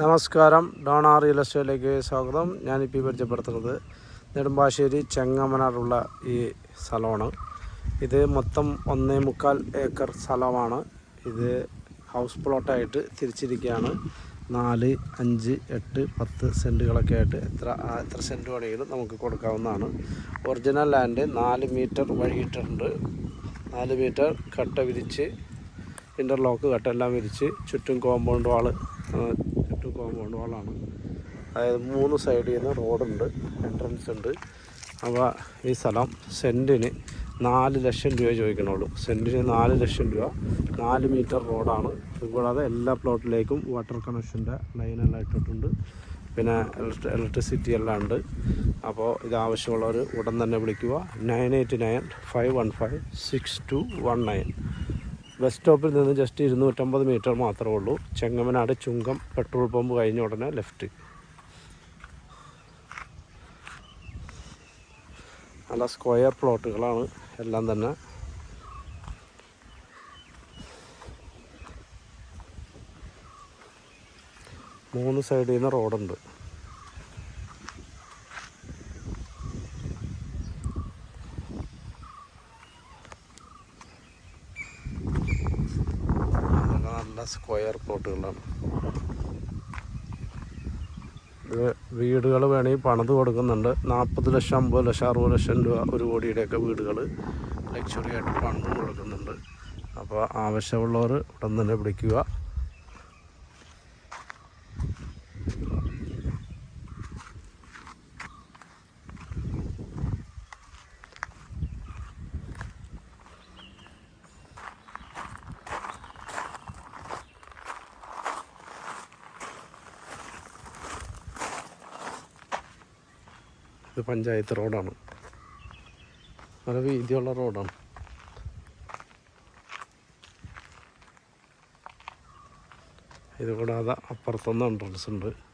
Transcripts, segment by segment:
നമസ്കാരം. ഡോണാർ റിയൽ എസ്റ്റേറ്റിലേക്ക് സ്വാഗതം. ഞാനിപ്പോൾ പരിചയപ്പെടുത്തുന്നത് നെടുമ്പാശ്ശേരി ചെങ്ങമനാറുള്ള ഈ സ്ഥലമാണ്. ഇത് മൊത്തം ഒന്നേ മുക്കാൽ ഏക്കർ സ്ഥലമാണ്. ഇത് ഹൗസ് പ്ലോട്ടായിട്ട് തിരിച്ചിരിക്കുകയാണ്. നാല് അഞ്ച് എട്ട് പത്ത് സെന്റുകളൊക്കെ ആയിട്ട് എത്ര എത്ര സെന്റ് വേണമെങ്കിലും നമുക്ക് കൊടുക്കാവുന്നതാണ്. ഒറിജിനൽ ലാൻഡ് നാല് മീറ്റർ വഴിയിട്ടുണ്ട്. നാല് മീറ്റർ കട്ട വിരിച്ച് ഇന്റർലോക്ക് കട്ടെല്ലാം വിരിച്ച് ചുറ്റും കോമ്പൗണ്ട് വാൾ ചുറ്റും കോമ്പൗണ്ട് വാളാണ് അതായത് മൂന്ന് സൈഡിൽ നിന്ന് റോഡുണ്ട് എൻട്രൻസ് ഉണ്ട്. അപ്പോൾ ഈ സ്ഥലം സെന്റിന് നാല് ലക്ഷം രൂപ ചോദിക്കണുള്ളൂ. സെന്റിന് നാല് ലക്ഷം രൂപ നാല് മീറ്റർ റോഡാണ് കൂടാതെ എല്ലാ പ്ലോട്ടിലേക്കും വാട്ടർ കണക്ഷന്റെ ലൈനെല്ലാം ഇട്ടിട്ടുണ്ട്. പിന്നെ ഇലക്ട്രി ഇലക്ട്രിസിറ്റി എല്ലാം ഉണ്ട്. അപ്പോൾ ഇത് ആവശ്യമുള്ളവർ ഉടൻ തന്നെ വിളിക്കുക. Nine eight nine five one five six two one nine bus സ്റ്റോപ്പിൽ നിന്ന് ജസ്റ്റ് ഇരുന്നൂറ്റമ്പത് മീറ്റർ മാത്രമേ ഉള്ളൂ. ചെങ്ങമനാട് ചുങ്കം പെട്രോൾ പമ്പ് കഴിഞ്ഞ ഉടനെ ലെഫ്റ്റ് നല്ല സ്ക്വയർ പ്ലോട്ടുകളാണ് എല്ലാം തന്നെ. മൂന്ന് സൈഡിൽ നിന്ന് റോഡുണ്ട് നല്ല നല്ല സ്ക്വയർ പ്ലോട്ടുകളാണ്. ഇത് വീടുകൾ വേണമെങ്കിൽ പണിത് കൊടുക്കുന്നുണ്ട്. നാൽപ്പത് ലക്ഷം അമ്പത് ലക്ഷം അറുപത് ലക്ഷം രൂപ ഒരു കോടിയുടെയൊക്കെ വീടുകൾ ലക്ഷറി ആയിട്ട് പണിത് കൊടുക്കുന്നുണ്ട്. അപ്പോൾ ആവശ്യമുള്ളവർ ഉടൻ തന്നെ വിളിക്കുക ഇത് പഞ്ചായത്ത് റോഡാണ്. നല്ല വീതിയുള്ള റോഡാണ്. ഇത് കൂടാതെ എൻട്രൻസ് ഉണ്ട്.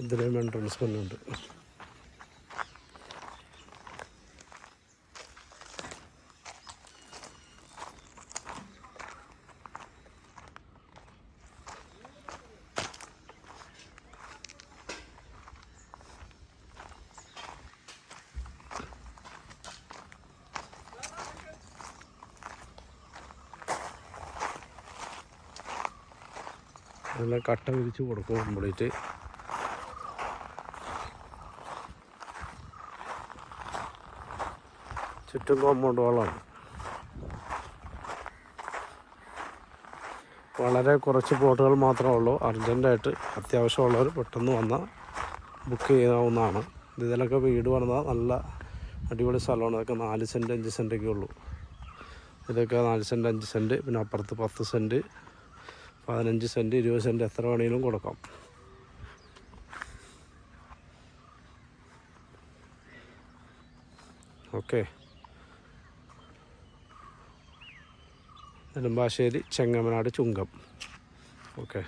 ഇതിലും എൻട്രൻസ് ഉണ്ട് നല്ല കട്ട വിരിച്ച് കൊടുക്കും കംപ്ലീറ്റ് ചുറ്റും കോമ്പൗണ്ട് വാളാണ് വളരെ കുറച്ച് പ്ലോട്ടുകൾ മാത്രമേ ഉള്ളൂ. അർജന്റായിട്ട് അത്യാവശ്യമുള്ളവർ പെട്ടെന്ന് വന്നാൽ ബുക്ക് ചെയ്യാവുന്നതാണ്. ഇതിലൊക്കെ വീട് പറഞ്ഞാൽ നല്ല അടിപൊളി സ്ഥലമാണ്. ഇതൊക്കെ നാല് സെന്റ് അഞ്ച് സെന്റൊക്കെ ഉള്ളൂ. ഇതൊക്കെ നാല് സെന്റ് അഞ്ച് സെന്റ് പിന്നെ അപ്പുറത്ത് പത്ത് സെന്റ് പതിനഞ്ച് സെന്റ് ഇരുപത് സെന്റ് എത്ര വേണമെങ്കിലും കൊടുക്കാം. ഓക്കെ നെടുമ്പാശ്ശേരി ചെങ്ങമനാട് ചുങ്കം. ഓക്കെ.